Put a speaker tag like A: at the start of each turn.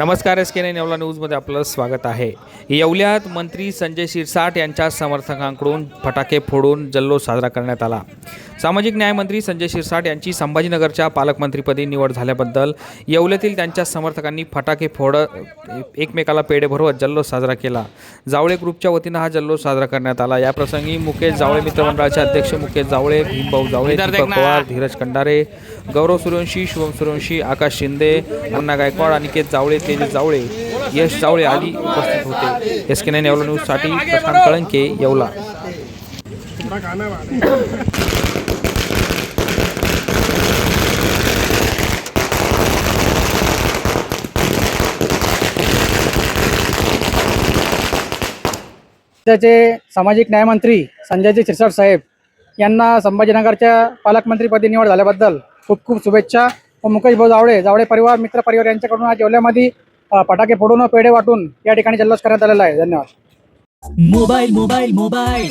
A: नमस्कार S K nine Yeola न्यूजमध्ये आपलं स्वागत आहे. येवल्यात मंत्री संजय शिरसाट यांच्या समर्थकांकडून फटाके फोडून जल्लोष साजरा करण्यात आला. सामाजिक न्यायमंत्री संजय शिरसाट यांची संभाजीनगरच्या पालकमंत्रीपदी निवड झाल्याबद्दल येवल्यातील त्यांच्या समर्थकांनी फटाके फोडत एकमेकाला पेढे भरवत जल्लोष साजरा केला. जावळे ग्रुपच्या वतीनं हा जल्लोष साजरा करण्यात आला. या प्रसंगी मुकेश जावळे मित्रमंडळाचे अध्यक्ष मुकेश जावळे भीमभाऊ जावळे दीपक पवार धीरज कंडारे गौरव सूर्यवंशी शुभम सूर्यवंशी आकाश शिंदे अण्णा गायकवाड अनिकेत जावळे तेजस जावळे यश जावळे आदी उपस्थित होते. एस के नाईन येवला न्यूजसाठी प्रशांत कळंके येवला.
B: राज्याचे सामाजिक न्यायमंत्री संजयजी शिरसाट साहेब यांना संभाजीनगरच्या पालकमंत्रीपदी निवड झाल्याबद्दल खूप खूप शुभेच्छा. व मुकेश भाऊ जावळे जावळे परिवार मित्र परिवार यांच्याकडून आज येवल्यामध्ये फटाके फोडून व पेढे वाटून या ठिकाणी जल्लोष करण्यात आलेला आहे. धन्यवाद.
C: Mobile mobile mobile